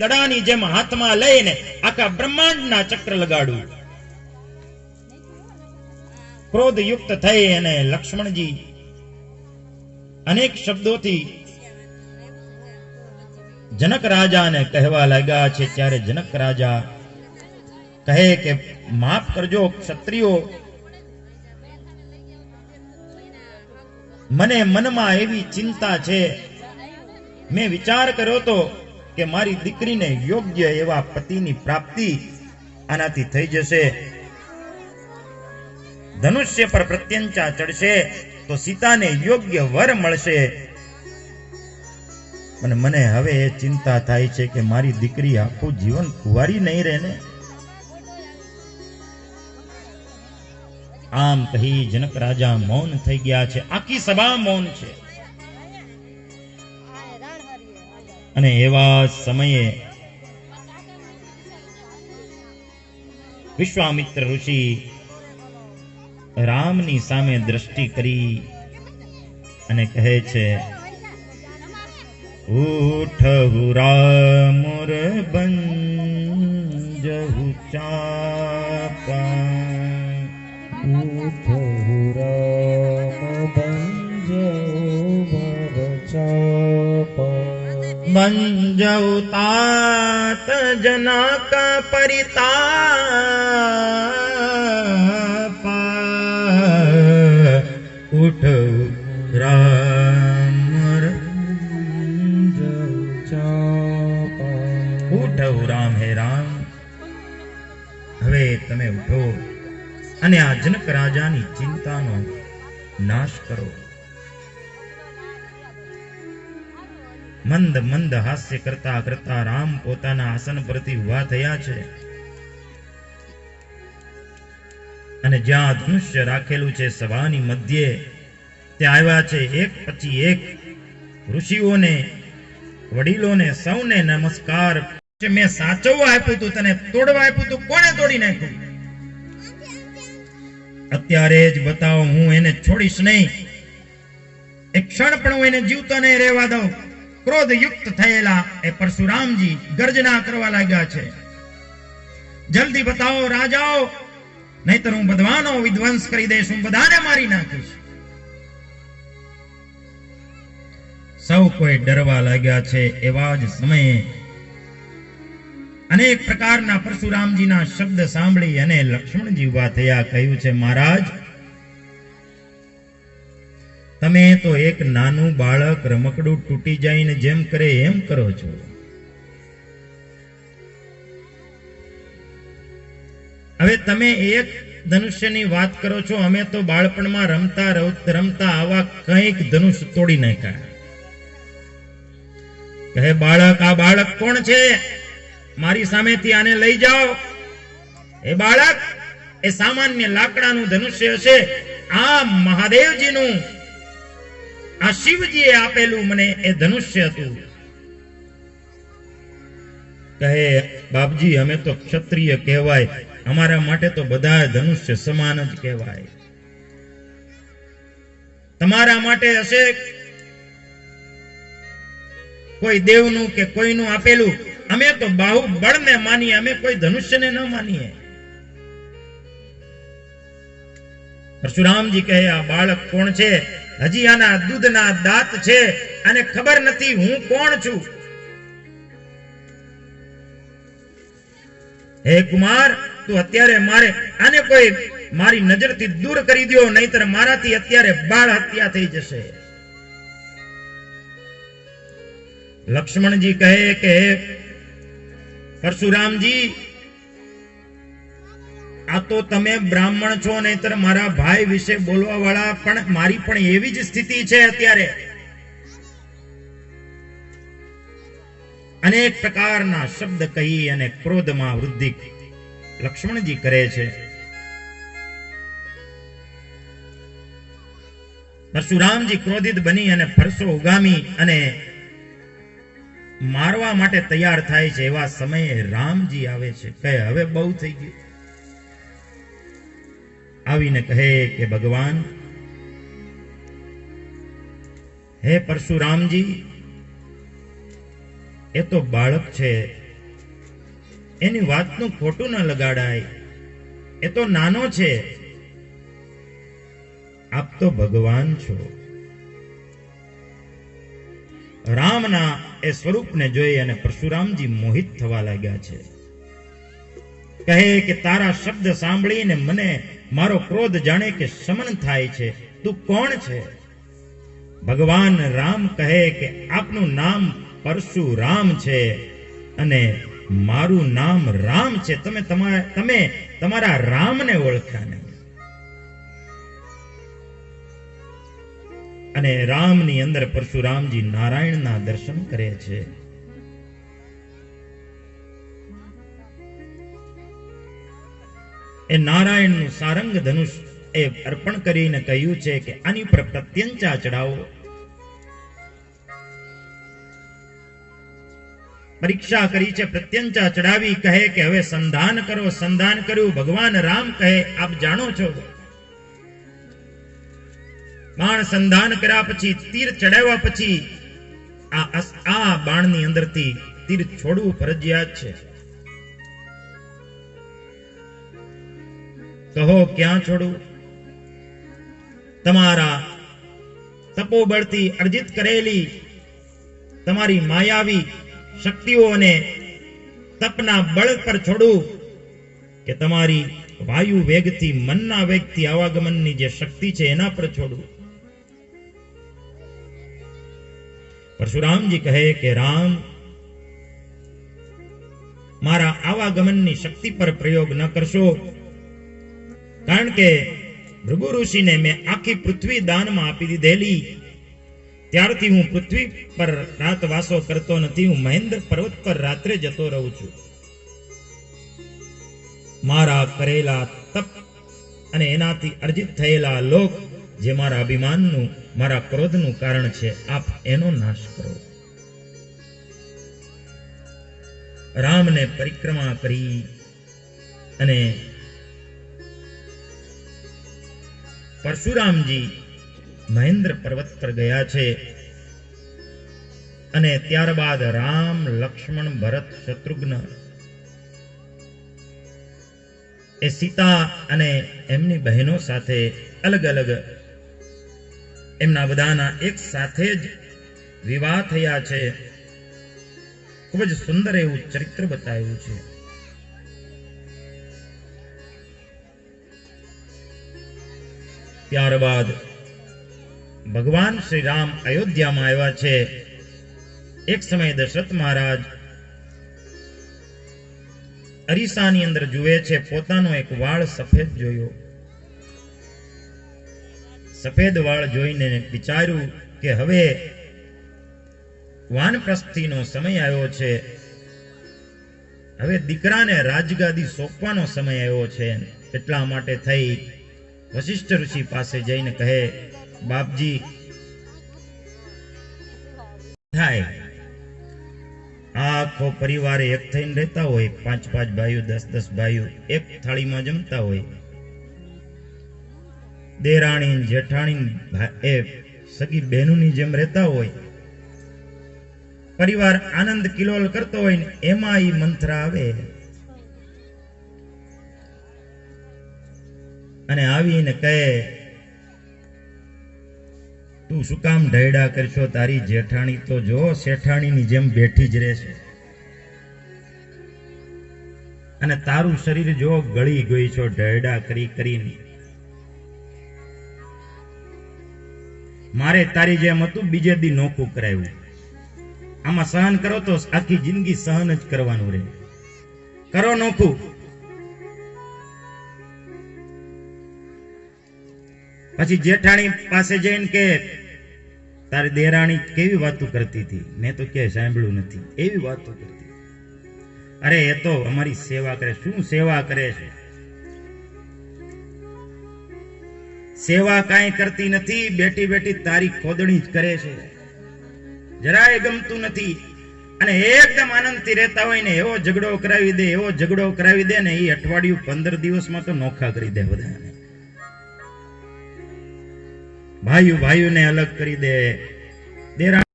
દડાની જેમ હાથમાં લઈને આખા બ્રહ્માંડના ચક્ર લગાડ્યું. ક્રોધ યુક્ત થઈ અને લક્ષ્મણજી અનેક શબ્દોથી જનક રાજાને કહેવા લાગ્યા છે, ત્યારે જનક રાજા કહે કે, માફ કરજો ક્ષત્રિયો, મને મનમાં એવી ચિંતા છે. મેં વિચાર કર્યો તો કે મારી દીકરીને યોગ્ય એવા પતિની પ્રાપ્તિ આનાથી થઈ જશે. ધનુષ્ય પર પ્રત્યંચા ચડશે તો સીતાને યોગ્ય વર મળશે. અને મને હવે એ ચિંતા થાય છે કે મારી દીકરી આખું જીવન કુંવારી નહીં રહે ને આમ કહી જનક રાજા મૌન થઈ ગયા છે. આખી સભા મૌન છે. અને એવા સમયે વિશ્વામિત્ર ઋષિ રામની સામે દ્રષ્ટિ કરી અને કહે છે, ઉઠ હુરા મોર બંજહુ મંજૌ तात જનક પરિતાપ ઉઠ રામ ઉઠવ રામ હે રામ હવે તમે ઉઠો અને આ જનક રાજાની ચિંતાનો નાશ કરો. મંદ મંદ હાસ્ય કરતા કરતા રામ પોતાના આસન પરથી ઊભા થયા છે. અને જ્યાં ધનુષ્ય રાખેલું છે સભાની મધ્યે, ત્યાં આવ્યા છે એક પછી એક ઋષિઓને, વડીલોને, સૌને નમસ્કાર. મેં સાચવવા આપ્યું તું, તને તોડવા આપ્યું તું, કોણે તોડી નાખ્યું? અત્યારે જ બતાવો, હું એને છોડીશ નહીં. એક ક્ષણ પણ હું એને જીવતો નહીં રહેવા દઉં. ક્રોધ યુક્ત થયેલા એ પરશુરામજી ગર્જના કરવા લાગ્યા છે. જલ્દી બતાવો રાજાઓ, નહીતર હું બધવાનો વિધ્વંસ કરી દઈશ, હું બધાને મારી નાખીશ. સૌ કોઈ ડરવા લાગ્યા છે એવા જ સમયે અનેક પ્રકારના પરશુરામજીના શબ્દ સાંભળી અને લક્ષ્મણજી ઊભા થયા, કહ્યું છે, મહારાજ તમે તો એક નાનું બાળક રમકડું તૂટી જાય જેમ કરે એમ કરો છો. હવે તમે એક ધનુષ્યની વાત કરો છો, અમે તો બાળપણમાં રમતા રમતા આવા કંઈક ધનુષ તોડી નાખ્યા. કહે, બાળક, આ બાળક કોણ છે? મારી સામેથી આને લઈ જાઓ. એ બાળક, એ સામાન્ય લાકડાનું ધનુષ્ય હશે. આ મહાદેવજીનું આ શિવજીએ આપેલું મને એ ધનુષ્ય હતું. કહે, બાપજી, અમે તો ક્ષત્રિય કહેવાય. અમારા માટે તો બધા ધનુષ્ય સમાન જ કહેવાય. તમારા માટે હશે કોઈ દેવનું કે કોઈનું આપેલું? અમે તો બાહુબળને માનીએ, અમે કોઈ ધનુષ્યને ન માનીએ. પરશુરામજી કહે, આ બાળક કોણ છે? હજી આના દૂધના દાંત છે અને ખબર નથી હું કોણ છું. હે કુમાર, તું અત્યારે મારે આને કોઈ મારી નજરથી દૂર કરી દો નહીતર મારાથી અત્યારે બાળ હત્યા થઈ જશે. લક્ષ્મણજી કહે કે પરશુરામજી આ તો તમે બ્રાહ્મણ છો, નહીતર મારા ભાઈ વિશે બોલવા વાળા પણ મારી પણ એવી જ સ્થિતિ છે અત્યારે. અનેક પ્રકારના શબ્દ કહી અને ક્રોધમાં વૃદ્ધિ લક્ષ્મણજી કરે છે. પરશુરામજી ક્રોધિત બની અને ફરસો ઉગામી અને મારવા માટે તૈયાર થાય છે એવા સમયે રામજી આવે છે. કહે, હવે બહુ થઈ ગયું. આવીને કહે કે, ભગવાન, હે પરશુરામજી, એ તો બાળક છે. એની વાતનું ખોટું ન લગાડાય. એ તો નાનો છે. આપ તો ભગવાન છો. રામના એ સ્વરૂપને જોઈ અને પરશુરામજી મોહિત થવા લાગ્યા છે. કહે કે, તારા શબ્દ સાંભળીને મને મારો ક્રોધ જાણે કે શમન થાય છે. તું કોણ છે? ભગવાન રામ કહે કે આપનું નામ પરશુરામ છે અને મારું નામ રામ છે. તમે તમારા તમે તમારા રામને ઓળખ્યા નહીં. અને રામની અંદર પરશુરામજી નારાયણના દર્શન કરે છે. નારાયણનું સારંગ ધનુષ એ અર્પણ કરીને કહ્યું છે કે આની પર પ્રત્યંચા ચડાવો પરીક્ષા કરી છે, પ્રત્યંચા ચડાવી કહે કે હવે સંધાન કરો, સંધાન કર્યું, ભગવાન રામ કહે, આપ જાણો છો. બાણ સંધાન કર્યા પછી, તીર ચડાવ્યા પછી, આ આ બાણની અંદરથી તીર છોડવું ફરજિયાત છે. કહો ક્યાં છોડું તમારા તપોબળથી અર્જિત કરેલી તમારી માયાવી શક્તિઓને તપના બળ પર છોડું કે તમારી વાયુ વેગથી મનના વેગથી આવાગમનની જે શક્તિ છે એના પર છોડું પરશુરામજી કહે કે રામ મારા આવાગમનની શક્તિ પર પ્રયોગ ન કરશો કારણ કે ભૃગુ ઋષિને મેં આખી પૃથ્વી દાનમાં આપી દીધેલી. ત્યારથી હું પૃથ્વી પર રાતવાસો કરતો નથી, હું મહેન્દ્ર પર્વત પર રાત્રે જતો રહું છું. મારા કરેલા તપ અને એનાથી અર્જિત થયેલા લોક જે મારા અભિમાનનું, મારા ક્રોધનું કારણ છે, આપ એનો નાશ કરો. રામને પરિક્રમા કરી અને પરશુરામજી મહેન્દ્ર પર્વત પર ગયા છે અને ત્યારબાદ રામ લક્ષ્મણ ભરત શત્રુઘ્ન એ સીતા અને એમની બહેનો સાથે અલગ અલગ એમના બધાના એક સાથે જ વિવાહ થયા છે. ખૂબ જ સુંદર એવું ચરિત્ર બતાવ્યું છે. ત્યારબાદ ભગવાન શ્રી રામ અયોધ્યામાં આવ્યા છે. એક સમયે દશરથ મહારાજ અરીસાની અંદર જુએ છે. પોતાનો એક વાળ સફેદ જોયો. સફેદ વાળ જોઈને વિચાર્યું કે હવે વાનપ્રસ્થિનો સમય આવ્યો છે. હવે દીકરાને રાજગાદી સોંપવાનો સમય આવ્યો છે. એટલા માટે થઈ વશિષ્ઠ ઋષિ પાસે જઈને કહે, બાપજી, થાય. આખો પરિવાર એક થઈને રહેતા હોય. પાંચ પાંચ ભાઈઓ, દસ દસ ભાઈઓ એક થાળીમાં જમતા હોય. દેરાણી જેઠાણી એ સગી બહેનોની જેમ રહેતા હોય. પરિવાર આનંદ કિલોલ કરતો હોય ને એમાં ઈ મંથરા આવે. અને આવીને કહે, તું શું કામ ઢયડા કરશો? તારી જેઠાણી તો જો શેઠાણીની જેમ બેઠી જ રહેશે. અને તારું શરીર જો ગળી ગઈ છો, ઢયડા કરી કરીને. મારે તારી જેમ હતું, બીજે દી નોખું કરાવ્યું. આમાં સહન કરો તો આખી જિંદગી સહન જ કરવાનું રહે. કરો નોખું પછી જેઠાણી પાસે જઈને કે, તારી દેરાણી કેવી વાતો કરતી હતી? મેં તો કે સાંભળ્યું નથી. એવી વાતો કરતી અરે, એ તો અમારી સેવા કરે શું સેવા કરે છે? સેવા કાંઈ કરતી નથી. બેટી બેટી તારી ખોદણી જ કરે છે. જરાય ગમતું નથી. અને એકદમ આનંદથી રહેતા હોય ને, એવો ઝઘડો કરાવી દે, એવો ઝઘડો કરાવી દે ને એ અઠવાડિયું પંદર દિવસમાં તો નોખા કરી દે બધાને. ભાઈઓ ભાઈઓને અલગ કરી દે. દેરા